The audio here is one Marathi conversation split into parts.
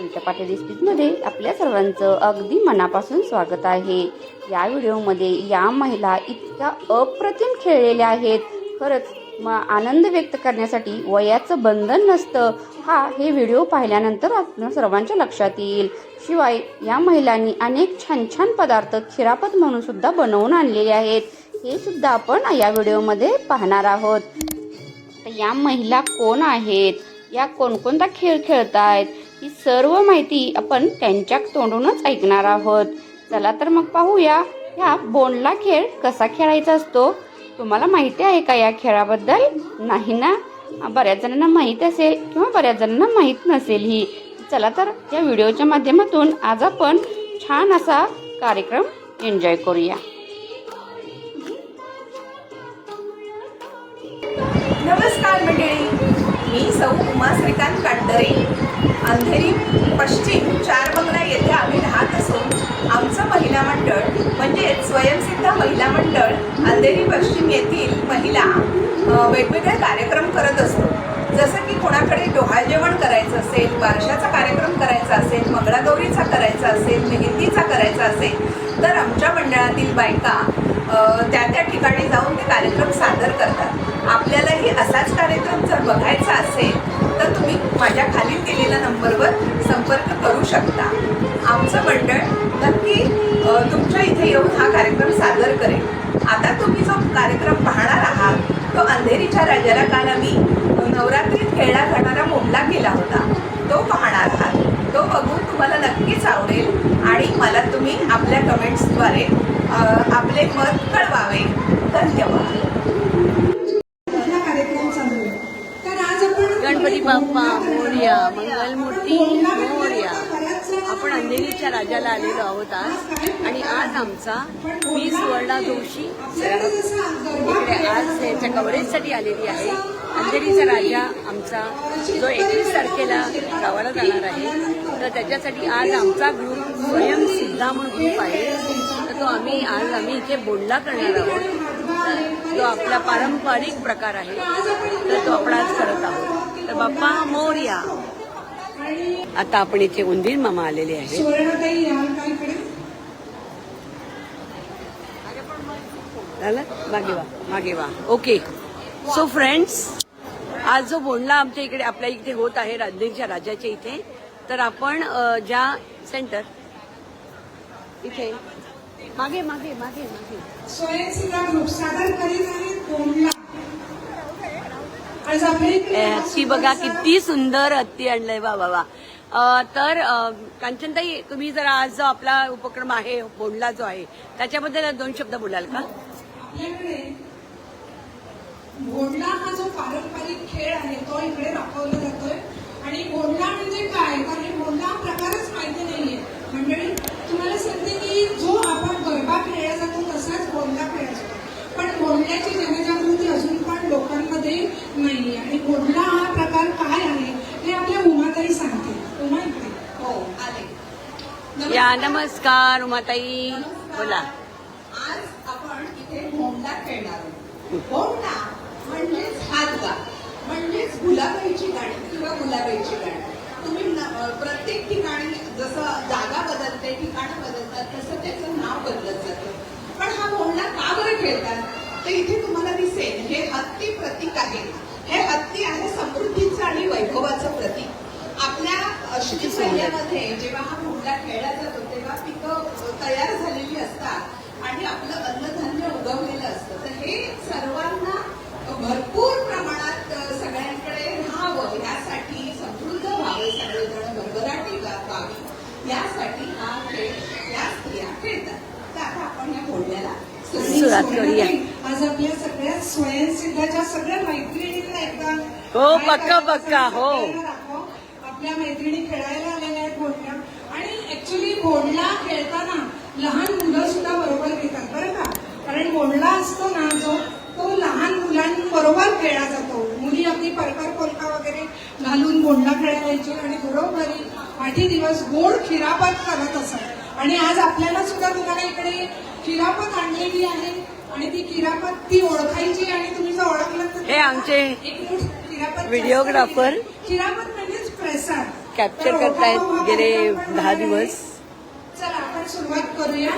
तुमच्या पाठी रेसिपीजमध्ये आपल्या सर्वांचं अगदी मनापासून स्वागत आहे. या व्हिडिओमध्ये या महिला इतक्या अप्रतिम खेळलेल्या आहेत. खरंच मग आनंद व्यक्त करण्यासाठी वयाचं बंधन नसतं. हा हे व्हिडिओ पाहिल्यानंतर आपल्या सर्वांच्या लक्षात येईल. शिवाय या महिलांनी अनेक छान छान पदार्थ खिरापत म्हणून सुद्धा बनवून आणलेले आहेत. हे सुद्धा आपण या व्हिडिओमध्ये पाहणार आहोत. या महिला कोण आहेत? या कोणकोणता खेळ खेळत आहेत ही सर्व माहिती आपण त्यांच्या तोंडूनच ऐकणार आहोत. चला तर मग पाहूया ह्या बोंडला खेळ कसा खेळायचा असतो? तुम्हाला माहिती आहे का या खेळाबद्दल? नाही ना? बऱ्याच जणांना माहीत असेल किंवा बऱ्याच जणांना माहीत नसेल ही. चला तर या व्हिडिओच्या माध्यमातून आज आपण छान असा कार्यक्रम एन्जॉय करूया. मी सौ उमा श्रीकांत काटदरे अंधेरी पश्चिम चार बंगला येथे आम्ही राहत असून आमचं महिला मंडळ म्हणजेच स्वयंसिद्ध महिला मंडळ अंधेरी पश्चिम येथील महिला वेगवेगळे कार्यक्रम करत असतो जसं की कोणाकडे डोहाळ जेवण करायचं असेल बारशाचा कार्यक्रम करायचा असेल मंगळागौरीचा करायचा असेल मेहंदीचा करायचा असेल तर आमच्या मंडळातील बायका त्या त्या ठिकाणी जाऊन ते कार्यक्रम सादर करतात. आपल्यालाही असाच बघायचा असेल तर तुम्ही माझ्या खाली दिलेल्या नंबरवर संपर्क करू शकता. आमचं मंडळ नक्की तुमच्या इथे येऊन हा कार्यक्रम सादर करेल. आता तुम्ही जो कार्यक्रम पाहणार आहात तो अंधेरीच्या राजाला काल आम्ही नवरात्रीत खेळला जाणारा मोमला केला होता. तो पाहणार आहात. तो बघून तुम्हाला नक्कीच आवडेल आणि मला तुम्ही आपल्या कमेंट्सद्वारे आपले मत कळवावे. धन्यवाद कुठला कार्यक्रम चालू आहे तर आज आपण गणपती बाप्पा मोर्या मंगलमूर्ती मोर्या. आपण अंधेरीच्या राजाला आलेलो आहोत आज. आणि आज आमचा मी सुवर्णा जोशी इकडे आज याच्या कव्हरेजसाठी आलेली आहे. अंधेरीचा राजा आमचा जो एकवीस तारखेला गावाला जाणार आहे. तर त्याच्यासाठी आज आमचा ग्रुप स्वयंसिद्धा म्हणून ग्रुप आहे. तर तो आम्ही आज आम्ही इथे बोलला करणार आहोत. जो आपला पारंपरिक प्रकार आहे. तर तो आपण आज करत आहोत. तर बाप्पा मोर्या. आता आपण इथे उंदीर मामा आलेले आहेत. इकडे झालं? मागे वा मागे वा. ओके सो फ्रेंड्स आज जो बोंडला आमच्या इकडे आपल्या इथे होत आहे राजनीच्या राजाच्या इथे तर आपण ज्या सेंटर इथे. मागे मागे मागे मागे. स्वयंसेवा सादर करीत आहे कोंडला आज आपल्या इकडे ए, ती बघा किती सुंदर हत्ती आणलंय. वा वा वा. तर कांचनताई तुम्ही जरा आज जो आपला उपक्रम आहे बोंडला जो आहे त्याच्याबद्दल दोन शब्द बोलाल का? आपल्याकडे हा जो पारंपरिक खेळ आहे तो इकडे दाखवला जातोय. आणि घोंडा म्हणजे काय? कारण घोंडा हा प्रकारच माहिती नाहीये. मंडळी तुम्हाला सांगते की जो आपण गरबा खेळला जातो तसाच घोंडा खेळला जातो. पण घोंड्याची जनजागृती लोकांमध्ये नाहीये. आणि घोंडा हा प्रकार काय आहे हे आपल्या उमाताई सांगते उमा इकडे. हो आले. या नमस्कार उमाताई. बोला. आज आपण इथे भोंडा खेळणार आहोत. भोंडा म्हणजेच हातगा म्हणजेच गुलाबाईची गाणी किंवा गुलाबाईची गाणी. तुम्ही प्रत्येक ठिकाणी जसं जागा बदलते ठिकाणं बदलतात तसं त्याचं नाव बदलत जातं. पण हा भोंडा का बरं खेळतात? तर इथे तुम्हाला दिसेल हे हत्ती प्रतीक आहे. हे हत्ती आहे समृद्धीचं आणि वैभवाचं प्रतीक. आपल्या शेतीमध्ये जेव्हा हा भोंडा खेळला जातो तेव्हा पिकं तयार झालेली असतात आणि आपलं अन्नधान्य उगवलेलं असतं. तर हे सर्वांना भरपूर प्रमाणात सगळ्यांकडे राहावं यासाठी समृद्ध व्हावे सगळेजण भरभराटी व्हावी. यासाठी हा खेळ या स्त्रिया खेळतात. तर आता आपण या सुरुवात सुरुवात करूया. आज आपल्या सगळ्या स्वयंसिद्धाच्या सगळ्या मैत्रिणींना एकदा हो, पक्का, पक्का, हो. आपल्या मैत्रिणी खेळायला आलेल्या आहेत घोडल्या आणि ऍक्च्युली घोडला खेळताना लहान मुलं सुद्धा बरोबर घेतात बरं का? कारण घोडला असतो ना जो तो लहान मुलांबरोबर खेळला जातो. मुली अगदी परकर पोलका वगैरे घालून खेळायला यायची आणि घरोघरी आठी दिवस गोड खिरापत करत असत. आणि आज आपल्याला सुद्धा तुम्हाला इकडे खिरापत आणलेली आहे आणि ती किरापत ती ओळखायची आणि तुम्ही जर ओळखलं हे आमचे व्हिडिओग्राफर. किरापत म्हणजेच प्रसाद. कॅप्चर करतायत गेले दहा दिवस. चला आपण सुरुवात करूया.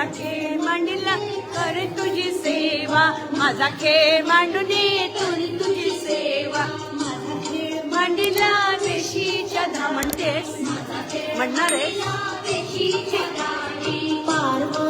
माझा खेळ मांडिला कर तुझी सेवा. माझा खेळ मांडू दे तुरी तुझी सेवा. माझा खेळ मांडिला देशीच्या धामणतेस आहे Parvati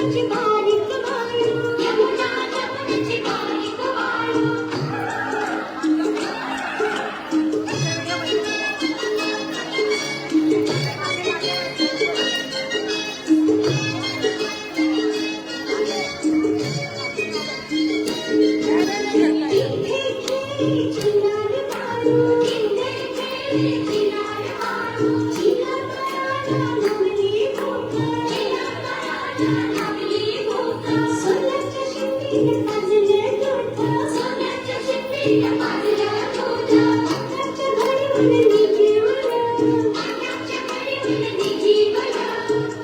You you. 何?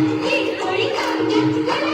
Yeah.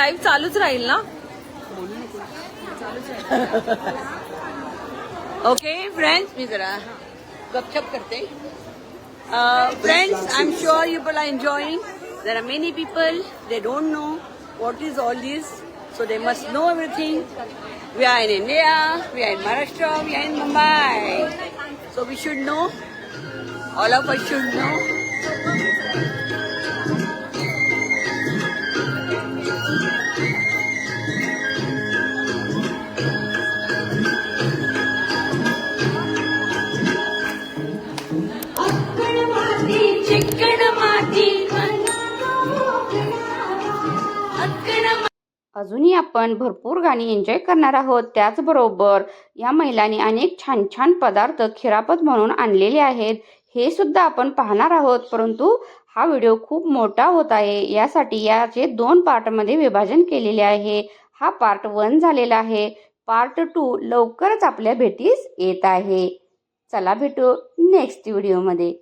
Live चालूच राहील ना? ओके फ्रेंड्स मी जरा गपशप करते. Friends I am sure you all are enjoying there are many people they don't know what is all this so they must know everything we are in India we are in Maharashtra we are in Mumbai so we should know all of uh should know अजूनही आपण भरपूर गाणी एन्जॉय करणार आहोत. त्याचबरोबर या महिलांनी अनेक छान छान पदार्थ खिरापत म्हणून आणलेले आहेत. हे सुद्धा आपण पाहणार आहोत. परंतु हा व्हिडिओ खूप मोठा होत आहे. यासाठी याचे दोन पार्टमध्ये विभाजन केलेले आहे. हा पार्ट वन झालेला आहे. पार्ट टू लवकरच आपल्या भेटीस येत आहे. चला भेटू नेक्स्ट व्हिडिओमध्ये